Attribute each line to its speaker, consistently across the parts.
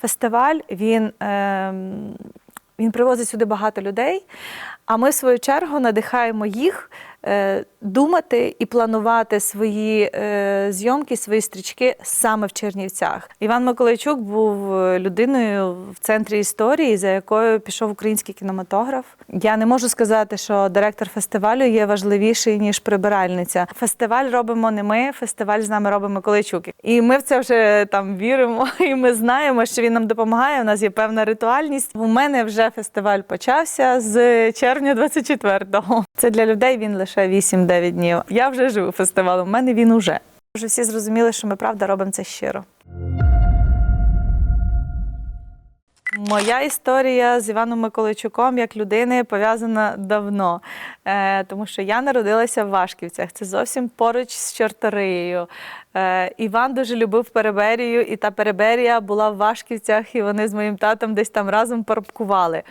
Speaker 1: Фестиваль він, е, він привозить сюди багато людей, а ми, в свою чергу, надихаємо їх думати і планувати свої е, зйомки, свої стрічки саме в Чернівцях. Іван Миколайчук був е, людиною в центрі історії, за якою пішов український кінематограф. Я не можу сказати, що директор фестивалю є важливіший ніж прибиральниця. Фестиваль робимо не ми, фестиваль з нами робить Миколайчук. І ми в це вже там віримо, і ми знаємо, що він нам допомагає. У нас є певна ритуальність. У мене вже фестиваль почався з червня 24-го. Це для людей він лише 8-9 днів. Я вже живу фестивалем. У мене він уже. Вже всі зрозуміли, що ми правда робимо це щиро. Моя історія з Іваном Миколайчуком як людини пов'язана давно, е, тому що я народилася в Вашківцях. Це зовсім поруч з Чорториєю. Е, Іван дуже любив Переберію, і та Переберія була в Вашківцях, і вони з моїм татом десь там разом парубкували.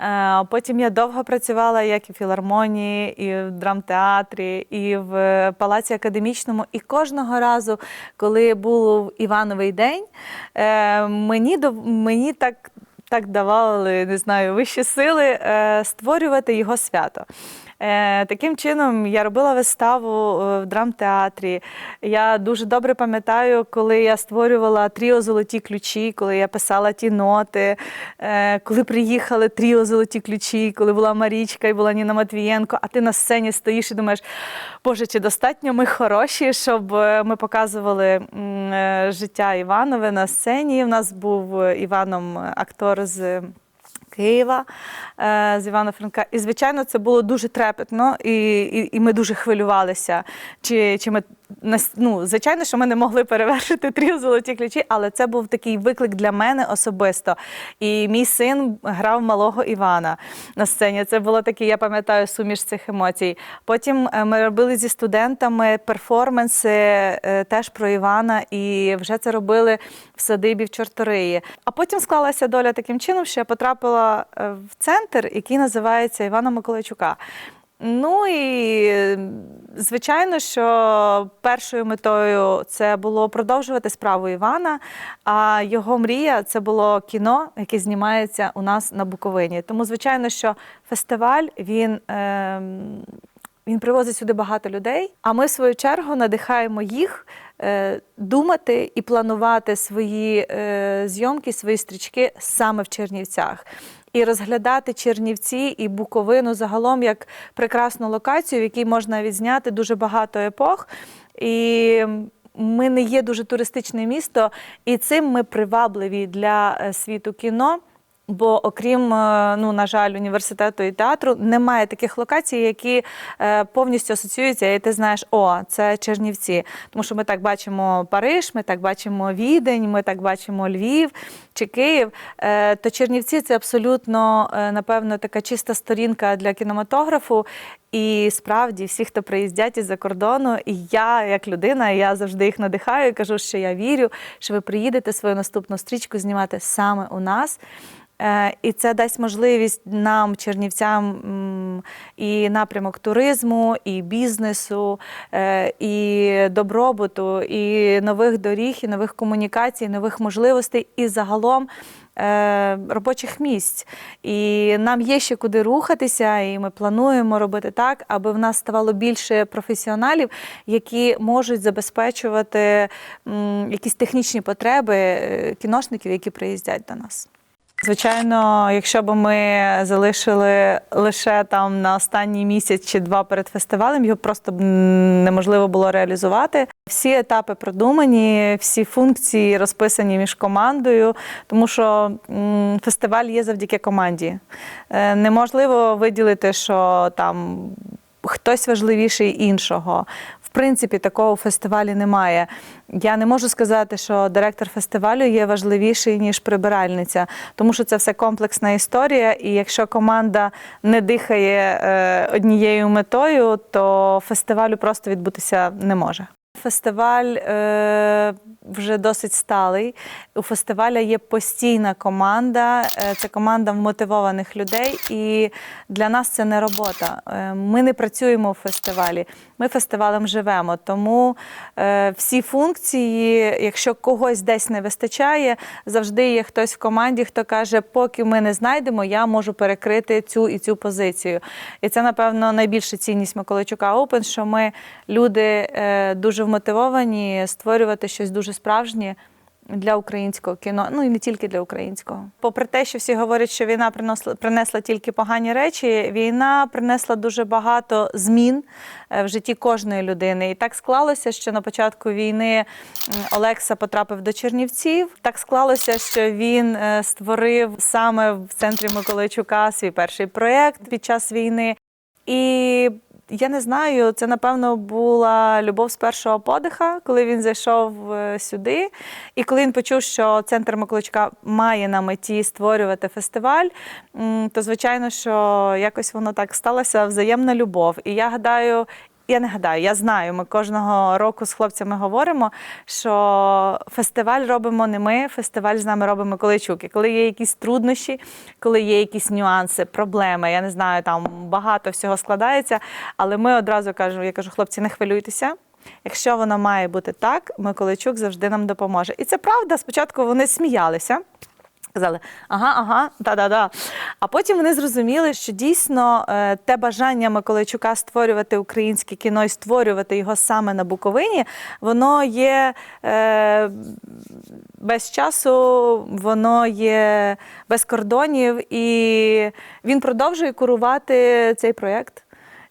Speaker 1: Е, Потім я довго працювала як і в філармонії, і в драмтеатрі, і в палаці академічному. І кожного разу, коли був Івановий день, е, мені мені так. Так давали, не знаю, вищі сили е, створювати його свято. Е, Таким чином я робила виставу е, в драмтеатрі. Я дуже добре пам'ятаю, коли я створювала тріо Золоті ключі, коли я писала ті ноти, е, коли приїхали тріо Золоті ключі, коли була Марічка і була Ніна Матвієнко, а ти на сцені стоїш і думаєш, Боже, чи достатньо ми хороші, щоб ми показували життя Іванове на сцені. У нас був Іваном актор з. Києва е, з Івана Франка. І, звичайно, це було дуже трепетно, і, і, і ми дуже хвилювалися. Чи, чи ми ну, звичайно, що ми не могли перевершити тріо золоті ключі, але це був такий виклик для мене особисто. І мій син грав малого Івана на сцені. Це було таке, я пам'ятаю, суміш цих емоцій. Потім е, ми робили зі студентами перформанси е, теж про Івана, і вже це робили в садибі в Чорториї. А потім склалася доля таким чином, що я потрапила е, в центр, який називається Івана Миколайчука. Ну і е, звичайно, що першою метою це було продовжувати справу Івана. А його мрія це було кіно, яке знімається у нас на Буковині. Тому, звичайно, що фестиваль він. ем, він привозить сюди багато людей, а ми, в свою чергу, надихаємо їх е, думати і планувати свої е, зйомки, свої стрічки саме в Чернівцях. І розглядати Чернівці і Буковину загалом як прекрасну локацію, в якій можна відзняти дуже багато епох. І ми не є дуже туристичне місто, і цим ми привабливі для е, світу кіно. Бо окрім, е, ну на жаль, університету і театру немає таких локацій, які е, повністю асоціюються, і ти знаєш, о, це Чернівці. Тому що ми так бачимо Париж, ми так бачимо Відень, ми так бачимо Львів чи Київ. Е, то Чернівці це абсолютно, напевно, така чиста сторінка для кінематографу. І справді всі, хто приїздять із-за кордону, і я, як людина, я завжди їх надихаю і кажу, що я вірю, що ви приїдете свою наступну стрічку знімати саме у нас. Е, І це дасть можливість нам, чернівцям, і напрямок туризму, і бізнесу, е, і добробуту, і нових доріг, і нових комунікацій, і нових можливостей, і загалом е, робочих місць. І нам є ще куди рухатися, і ми плануємо робити так, аби в нас ставало більше професіоналів, які можуть забезпечувати якісь технічні потреби кіношників, які приїздять до нас. Звичайно, якщо б ми залишили лише там на останній місяць чи два перед фестивалем, його просто б неможливо було реалізувати. Всі етапи продумані, всі функції розписані між командою, тому що фестиваль є завдяки команді. Е, Неможливо виділити, що там хтось важливіший іншого. В принципі, такого фестивалі немає. Я не можу сказати, що директор фестивалю є важливіший, ніж прибиральниця, тому що це все комплексна історія. І якщо команда не дихає е, однією метою, то фестивалю просто відбутися не може. Фестиваль е, вже досить сталий. У фестиваля є постійна команда, е, це команда вмотивованих людей, і для нас це не робота. Е, ми не працюємо у фестивалі. Ми фестивалем живемо. Тому е, всі функції, якщо когось десь не вистачає, завжди є хтось в команді, хто каже, поки ми не знайдемо, я можу перекрити цю і цю позицію. І це, напевно, найбільша цінність Миколайчука Open, що ми люди е, дуже вмотивовані створювати щось дуже справжнє. Для українського кіно, ну і не тільки для українського. Попри те, що всі говорять, що війна приносила принесла тільки погані речі, війна принесла дуже багато змін е, в житті кожної людини. І так склалося, що на початку війни Олекса потрапив до Чернівців. Так склалося, що він е, створив саме в центрі Миколайчука свій перший проєкт під час війни. І я не знаю, це напевно була любов з першого подиха, коли він зайшов е, сюди. І коли він почув, що центр Миколичка має на меті створювати фестиваль, то звичайно, що якось воно так сталося взаємна любов. І я гадаю. Я не гадаю, я знаю. Ми кожного року з хлопцями говоримо, що фестиваль робимо не ми, фестиваль з нами робить Миколайчук. І коли є якісь труднощі, коли є якісь нюанси, проблеми, я не знаю, там багато всього складається. Але ми одразу кажемо, я кажу, хлопці, не хвилюйтеся. Якщо воно має бути так, Миколайчук завжди нам допоможе. І це правда. Спочатку вони сміялися. Казали, ага, ага, да-да-да. А потім вони зрозуміли, що дійсно е, те бажання Миколайчука створювати українське кіно і створювати його саме на Буковині, воно є е, без часу, воно є без кордонів, і він продовжує курувати цей проєкт.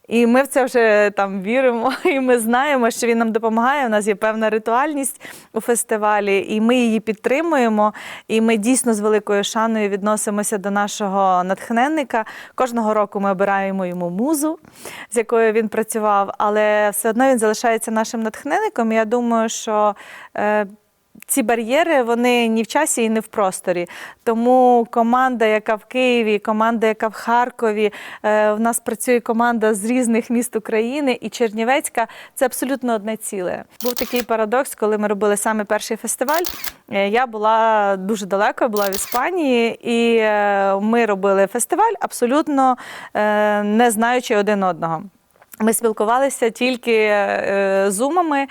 Speaker 1: І ми в це вже там віримо, і ми знаємо, що він нам допомагає. У нас є певна ритуальність у фестивалі, і ми її підтримуємо. І ми дійсно з великою шаною відносимося до нашого натхненника. Кожного року ми обираємо йому музу, з якою він працював, але все одно він залишається нашим натхненником. Я думаю, що. Ці бар'єри вони ні в часі і не в просторі. Тому команда, яка в Києві, команда, яка в Харкові, е, в нас працює команда з різних міст України і Чернівецька це абсолютно одне ціле. Був такий парадокс, коли ми робили саме перший фестиваль. Е, Я була дуже далеко, була в Іспанії, і е, ми робили фестиваль абсолютно не знаючи один одного. Ми спілкувалися тільки е, зумами.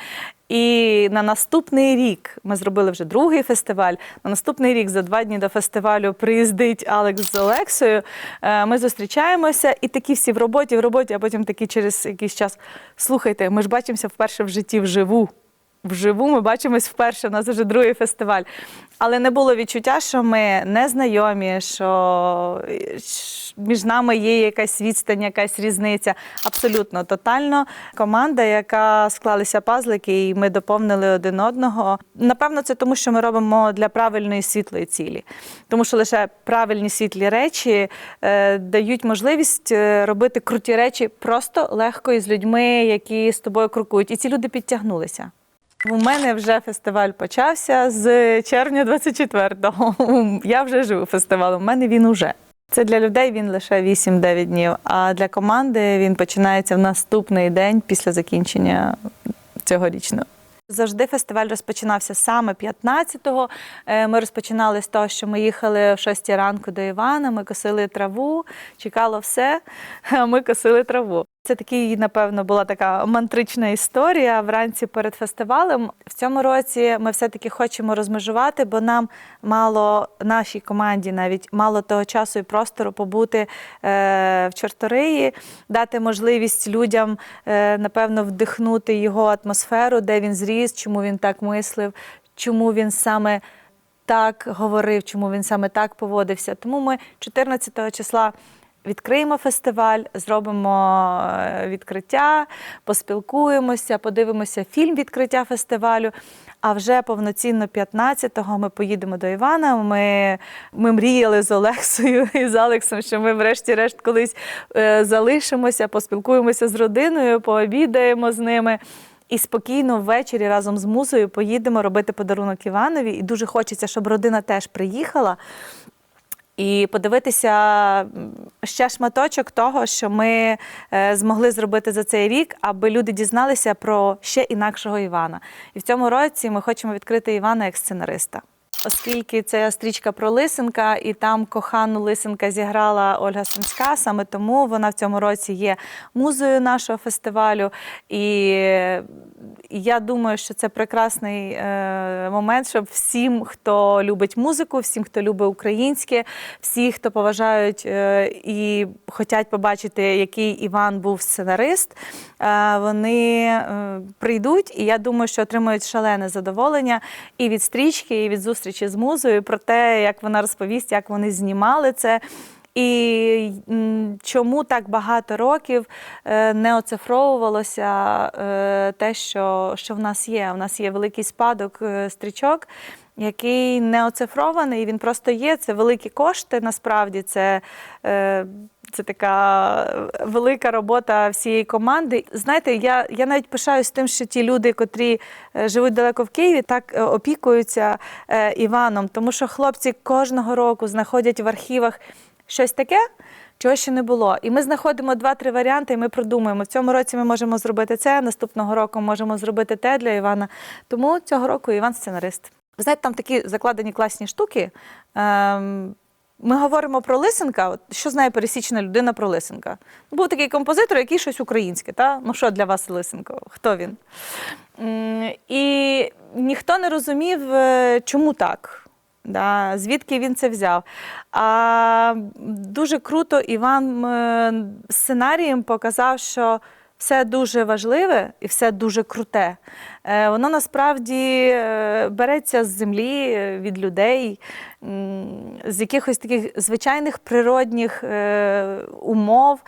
Speaker 1: І на наступний рік ми зробили вже другий фестиваль. На наступний рік, за два дні до фестивалю, приїздить Алекс з Олексою. Е, Ми зустрічаємося, і такі всі в роботі, в роботі, а потім такі через якийсь час. Слухайте, ми ж бачимося вперше в житті вживу. Вживу ми бачимось вперше, у нас вже другий фестиваль. Але не було відчуття, що ми не знайомі, що між нами є якась відстань, якась різниця. Абсолютно тотально. Команда, яка склалися пазлики, і ми доповнили один одного. Напевно, це тому, що ми робимо для правильної світлої цілі. Тому що лише правильні світлі речі е, дають можливість е, робити круті речі просто легко і з людьми, які з тобою крокують. І ці люди підтягнулися. У мене вже фестиваль почався з червня 24-го. Я вже живу фестивалем. У мене він уже. Це для людей він лише 8-9 днів. А для команди він починається в наступний день після закінчення цьогорічного. Завжди фестиваль розпочинався саме 15-го. Е, Ми розпочинали з того, що ми їхали в 6 ранку до Івана, ми косили траву, чекало все, а ми косили траву. Це такий, напевно, була така мантрична історія вранці перед фестивалем. В цьому році ми все-таки хочемо розмежувати, бо нам мало нашій команді навіть мало того часу і простору побути е, в Чорториї, дати можливість людям, е, напевно, вдихнути його атмосферу, де він зріс, чому він так мислив, чому він саме так говорив, чому він саме так поводився. Тому ми 14 числа. Відкриємо фестиваль, зробимо е, відкриття, поспілкуємося, подивимося фільм відкриття фестивалю. А вже повноцінно 15-го ми поїдемо до Івана. Ми, ми мріяли з Олексою і з Алексом, що ми, врешті-решт, колись е, залишимося, поспілкуємося з родиною, пообідаємо з ними. І спокійно ввечері разом з музою поїдемо робити подарунок Іванові. І дуже хочеться, щоб родина теж приїхала і подивитися ще шматочок того, що ми е, змогли зробити за цей рік, аби люди дізналися про ще інакшого Івана. І в цьому році ми хочемо відкрити Івана як сценариста. Оскільки це стрічка про Лисенка, і там кохану Лисенка зіграла Ольга Сумська. Саме тому вона в цьому році є музою нашого фестивалю. І я думаю, що це прекрасний е, момент, щоб всім, хто любить музику, всім, хто любить українське, всі, хто поважають е, і хочуть побачити, який Іван був сценарист, е, вони прийдуть, і я думаю, що отримують шалене задоволення і від стрічки, і від зустрічі з музою, про те, як вона розповість, як вони знімали це. І чому так багато років е, не оцифровувалося е, те, що, що в нас є? У нас є великий спадок е, стрічок, який не оцифрований, він просто є. Це великі кошти. Насправді це. Е, Це така велика робота всієї команди. Знаєте, я, я навіть пишаюсь тим, що ті люди, котрі е, живуть далеко в Києві, так е, опікуються е, Іваном, тому що хлопці кожного року знаходять в архівах щось таке, чого ще не було. І ми знаходимо два-три варіанти, і ми продумуємо. В цьому році ми можемо зробити це, наступного року можемо зробити те для Івана. Тому цього року Іван сценарист. Ви знаєте, там такі закладені класні штуки. Ем, ми говоримо про Лисенка. Що знає пересічна людина про Лисенка? Був такий композитор, який щось українське. Та? Ну що для вас Лисенко? Хто він? І ніхто не розумів, е, чому так. Да, звідки він це взяв? А дуже круто Іван е, сценарієм показав, що все дуже важливе і все дуже круте. Е, Воно насправді е, береться з землі, е, від людей, з якихось таких звичайних природних умов.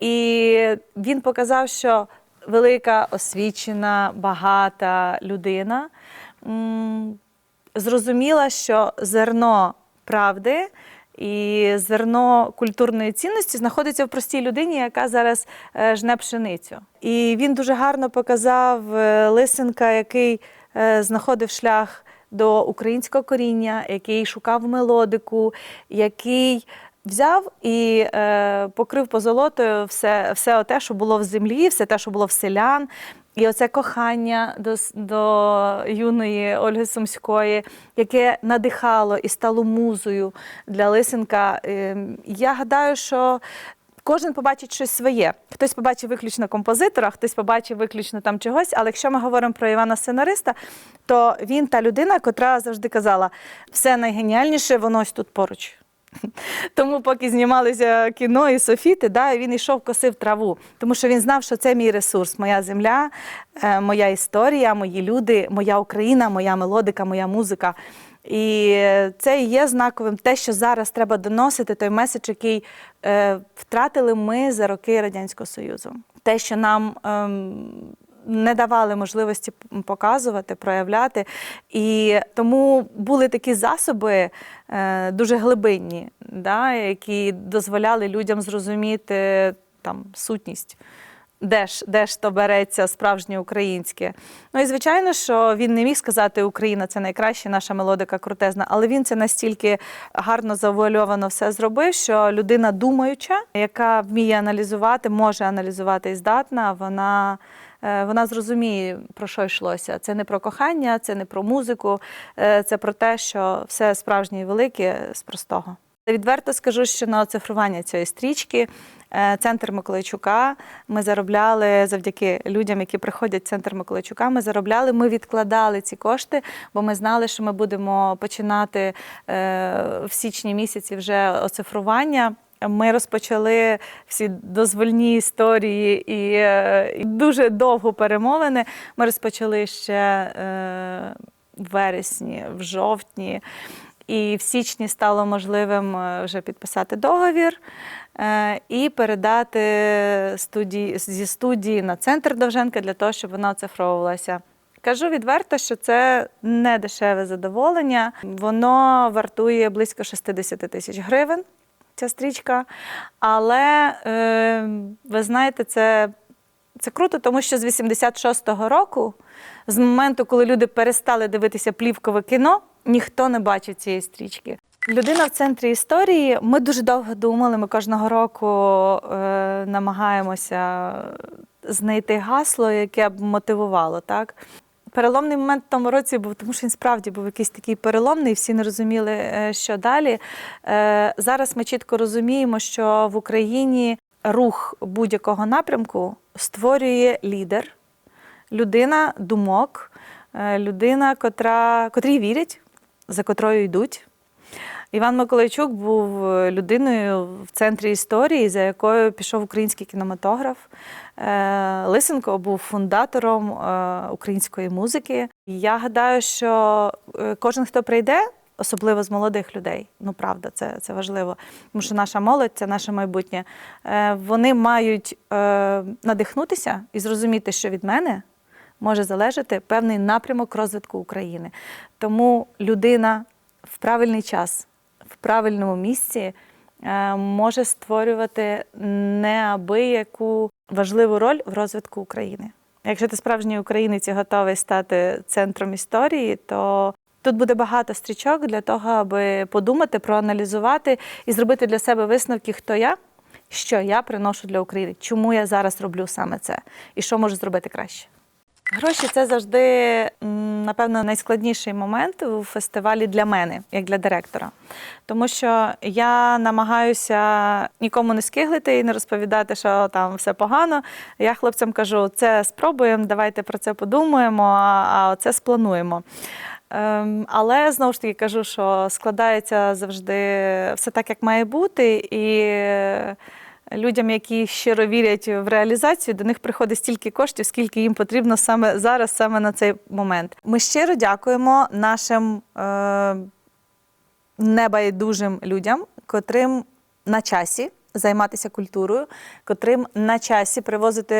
Speaker 1: І він показав, що велика, освічена, багата людина. зрозуміла, що зерно правди і зерно культурної цінності знаходиться в простій людині, яка зараз е, жне пшеницю. І він дуже гарно показав е, Лисенка, який е, знаходив шлях до українського коріння, який шукав мелодику, який. Взяв і е, покрив позолотою все, все те, що було в землі, все те, що було в селян. І оце кохання до, до юної Ольги Сумської, яке надихало і стало музою для Лисенка. Ем, Я гадаю, що кожен побачить щось своє. Хтось побачив виключно композитора, хтось побачив виключно там чогось. Але якщо ми говоримо про Івана сценариста, то він та людина, котра завжди казала, все найгеніальніше, воно ось тут поруч. Тому, поки знімалися кіно і софіти, да, він йшов, косив траву, тому що він знав, що це мій ресурс, моя земля, е, моя історія, мої люди, моя Україна, моя мелодика, моя музика. І це і є знаковим те, що зараз треба доносити той меседж, який е, втратили ми за роки Радянського Союзу. Те, що нам ем, не давали можливості показувати, проявляти. І тому були такі засоби е, дуже глибинні, да, які дозволяли людям зрозуміти там сутність. Де ж, де ж то береться справжнє українське? Ну і звичайно, що він не міг сказати Україна це найкраща наша мелодика крутезна, але він це настільки гарно завуальовано все зробив, що людина думаюча, яка вміє аналізувати, може аналізувати і здатна, вона, вона зрозуміє, про що йшлося. Це не про кохання, це не про музику, е, це про те, що все справжнє і велике з простого. Відверто скажу, що на оцифрування цієї стрічки е, центр Миколайчука ми заробляли завдяки людям, які приходять в центр Миколайчука. Ми заробляли, ми відкладали ці кошти, бо ми знали, що ми будемо починати е, в січні місяці вже оцифрування. Ми розпочали всі дозвольні історії і, е, дуже довго перемовини. Ми розпочали ще е, в вересні, в жовтні. І в січні стало можливим е, вже підписати договір і передати студії, зі студії на центр Довженка для того, щоб вона оцифровувалася. Кажу відверто, що це не дешеве задоволення. Воно вартує близько 60 тисяч гривень, ця стрічка. Але е, ви знаєте, це, це круто, тому що з 86-го року, з моменту, коли люди перестали дивитися плівкове кіно, ніхто не бачив цієї стрічки. Людина в центрі історії. Ми дуже довго думали. Ми кожного року е, намагаємося знайти гасло, яке б мотивувало. Так? Переломний момент в тому році був, тому що він справді був якийсь такий переломний, всі не розуміли, е, що далі. Е, Зараз ми чітко розуміємо, що в Україні рух будь-якого напрямку створює лідер, людина думок, е, людина, котра, котрій вірять, за котрою йдуть. Іван Миколайчук був е, людиною в центрі історії, за якою пішов український кінематограф. Е, Лисенко був фундатором е, української музики. Я гадаю, що кожен, хто прийде, особливо з молодих людей, ну правда, це, це важливо, тому що наша молодь це наше майбутнє. Вони мають надихнутися і зрозуміти, що від мене може залежати певний напрямок розвитку України. Тому людина в правильний час, в правильному місці е, може створювати неабияку важливу роль в розвитку України. Якщо ти справжній українець і готовий стати центром історії, то тут буде багато стрічок для того, аби подумати, проаналізувати і зробити для себе висновки, хто я, що я приношу для України, чому я зараз роблю саме це, і що можу зробити краще. Гроші це завжди, напевно, найскладніший момент у фестивалі для мене, як для директора. Тому що я намагаюся нікому не скиглити і не розповідати, що там все погано. Я хлопцям кажу, це спробуємо, давайте про це подумаємо, а це сплануємо. Ем, але знову ж таки кажу, що складається завжди все так, як має бути, і людям, які щиро вірять в реалізацію, до них приходить стільки коштів, скільки їм потрібно саме зараз, саме на цей момент. Ми щиро дякуємо нашим е, небайдужим людям, котрим на часі. Займатися культурою, котрим на часі привозити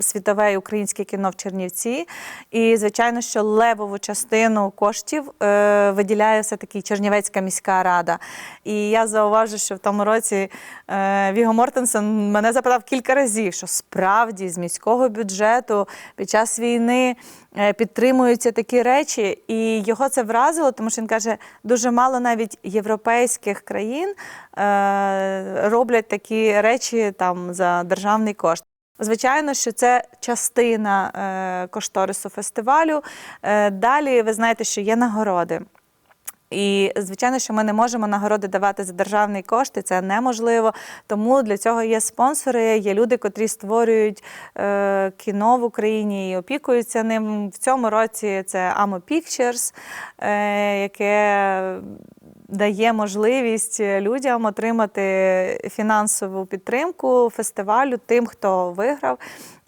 Speaker 1: світове і українське кіно в Чернівці. І, звичайно, що левову частину коштів е, виділяє все-таки Чернівецька міська рада. І я зауважу, що в тому році е, Віго Мортенсен мене запитав кілька разів, що справді з міського бюджету під час війни е, підтримуються такі речі, і його це вразило, тому що він каже, дуже мало навіть європейських країн е, роблять такі речі там за державний кошт. Звичайно, що це частина е, кошторису фестивалю. Е, далі ви знаєте, що є нагороди. І звичайно, що ми не можемо нагороди давати за державний кошт, і це неможливо. Тому для цього є спонсори, є люди, котрі створюють е, кіно в Україні і опікуються ним. В цьому році це Amo Pictures, е, яке дає можливість людям отримати фінансову підтримку фестивалю тим, хто виграв.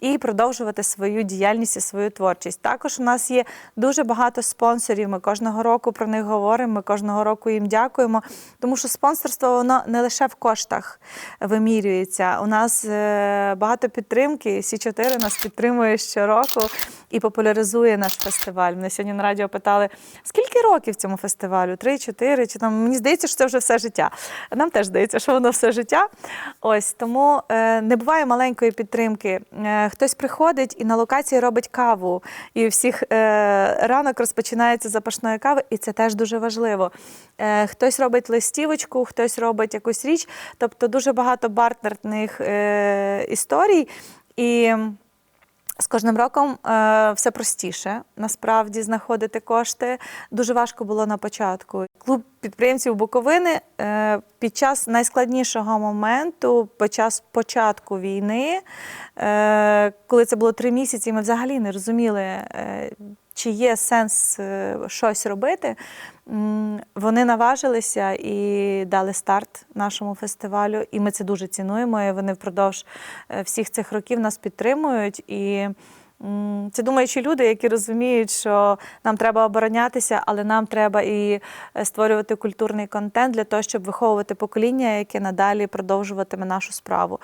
Speaker 1: І продовжувати свою діяльність і свою творчість. Також у нас є дуже багато спонсорів. Ми кожного року про них говоримо. Ми кожного року їм дякуємо. Тому що спонсорство воно не лише в коштах вимірюється. У нас е, багато підтримки. Сі 4 нас підтримує щороку і популяризує наш фестиваль. Мене сьогодні на радіо питали, скільки років цьому фестивалю? Три, чотири? Чи там мені здається, що це вже все життя. Нам теж здається, що воно все життя. Ось тому е, не буває маленької підтримки. Хтось приходить і на локації робить каву, і у всіх е, ранок розпочинається запашної кави, і це теж дуже важливо. Е, Хтось робить листівочку, хтось робить якусь річ, тобто дуже багато бартнерних е, історій. І з кожним роком е, все простіше насправді знаходити кошти. Дуже важко було на початку. Клуб підприємців Буковини е, під час найскладнішого моменту, під час початку війни, е, коли це було три місяці, ми взагалі не розуміли, е, чи є сенс е, щось робити. Вони наважилися і дали старт нашому фестивалю, і ми це дуже цінуємо. І вони впродовж е, всіх цих років нас підтримують. І це думаючі люди, які розуміють, що нам треба оборонятися, але нам треба і е, створювати культурний контент для того, щоб виховувати покоління, яке надалі продовжуватиме нашу справу.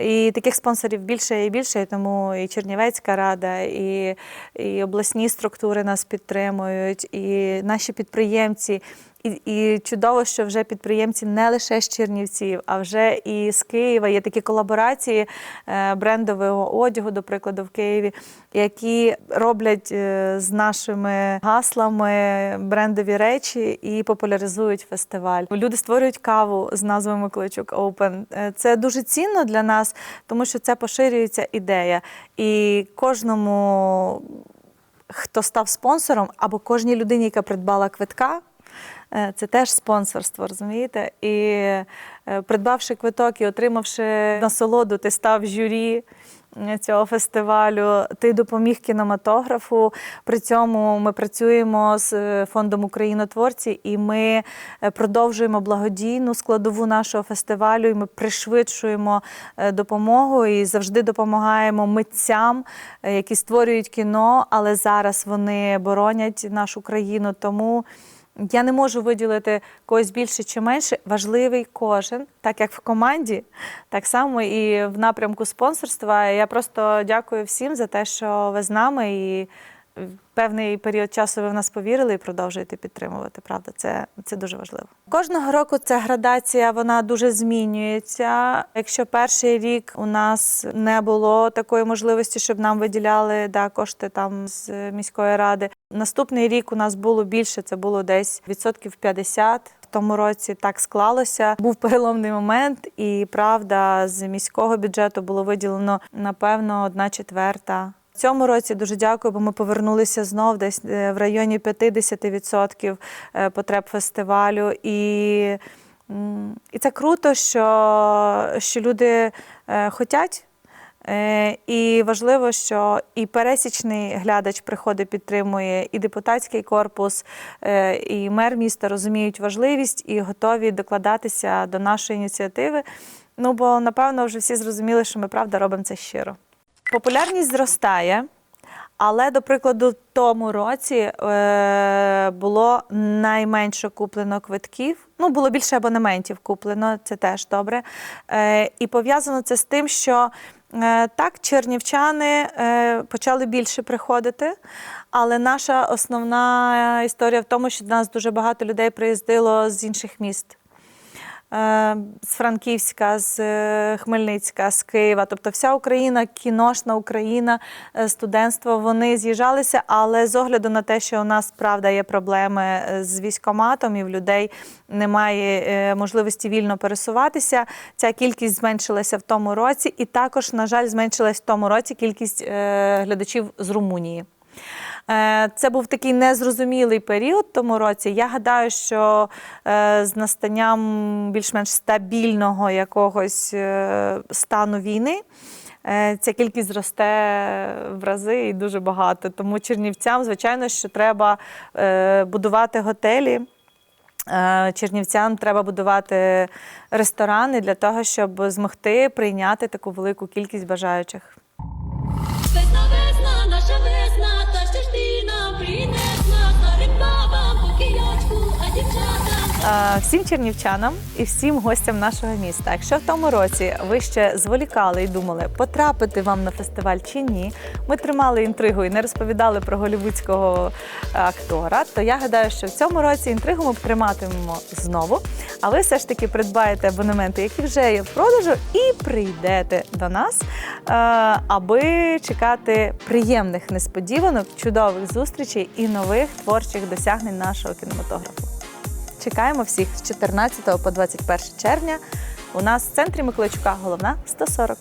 Speaker 1: І таких спонсорів більше і більше, тому і Чернівецька рада, і, і обласні структури нас підтримують, і наші підприємці. І, і чудово, що вже підприємці не лише з Чернівців, а вже і з Києва. Є такі колаборації е, брендового одягу, до прикладу, в Києві, які роблять е, з нашими гаслами брендові речі і популяризують фестиваль. Люди створюють каву з назвою Миколайчук Open. Е, Це дуже цінно для нас, тому що це поширюється ідея. І кожному хто став спонсором, або кожній людині, яка придбала квитка. е, Це теж спонсорство, розумієте? І е, придбавши квиток і отримавши насолоду, ти став журі цього фестивалю, ти допоміг кінематографу. При цьому ми працюємо з е, фондом Українотворці і ми е, продовжуємо благодійну складову нашого фестивалю. І ми пришвидшуємо е, допомогу і завжди допомагаємо митцям, які створюють кіно, але зараз вони боронять нашу країну. Тому. Я не можу виділити когось більше чи менше. Важливий кожен, так як в команді, так само і в напрямку спонсорства. Я просто дякую всім за те, що ви з нами і певний період часу ви в нас повірили і продовжуєте підтримувати. Правда, це, це дуже важливо. Кожного року ця градація вона дуже змінюється. Якщо перший рік у нас не було такої можливості, щоб нам виділяли да, кошти там з міської ради. Наступний рік у нас було більше, це було десь відсотків 50. В тому році так склалося. Був переломний момент, і правда, з міського бюджету було виділено напевно одна четверта. Цьому році дуже дякую, бо ми повернулися знов десь е, в районі 50% е, потреб фестивалю. І, і це круто, що, що люди е, хотять. Е, І важливо, що і пересічний глядач приходить, підтримує, і депутатський корпус, і мер міста розуміють важливість і готові докладатися до нашої ініціативи. Ну бо напевно вже всі зрозуміли, що ми правда робимо це щиро. Популярність зростає. Але, до прикладу, в тому році е, було найменше куплено квитків. Ну, було більше абонементів куплено, це теж добре. Е, і пов'язано це з тим, що е, так, чернівчани е, почали більше приходити. Але наша основна історія в тому, що до нас дуже багато людей приїздило з інших міст. Е, з Франківська, з е, Хмельницька, з Києва, тобто вся Україна, кіношна Україна, е, студентство, вони з'їжджалися, але з огляду на те, що у нас правда є проблеми з військоматом і в людей немає можливості вільно пересуватися. Ця кількість зменшилася в тому році, і також, на жаль, зменшилась в тому році кількість глядачів з Румунії. Е, Це був такий незрозумілий період тому році. Я гадаю, що е, з настанням більш-менш стабільного якогось е, стану війни. Ця кількість зросте в рази і дуже багато. Тому чернівцям, звичайно, що треба будувати готелі. Чернівцям треба будувати ресторани для того, щоб змогти прийняти таку велику кількість бажаючих. Всім чернівчанам і всім гостям нашого міста. Якщо в тому році ви ще зволікали і думали, потрапити вам на фестиваль чи ні, ми тримали інтригу і не розповідали про голівудського е, актора, то я гадаю, що в цьому році інтригу ми триматимемо знову. А ви все ж таки придбаєте абонементи, які вже є в продажу, і прийдете до нас, е, аби чекати приємних несподіванок, чудових зустрічей і нових творчих досягнень нашого кінематографу. Чекаємо всіх з 14 по 21 червня. У нас в центрі Миколайчука головна 140.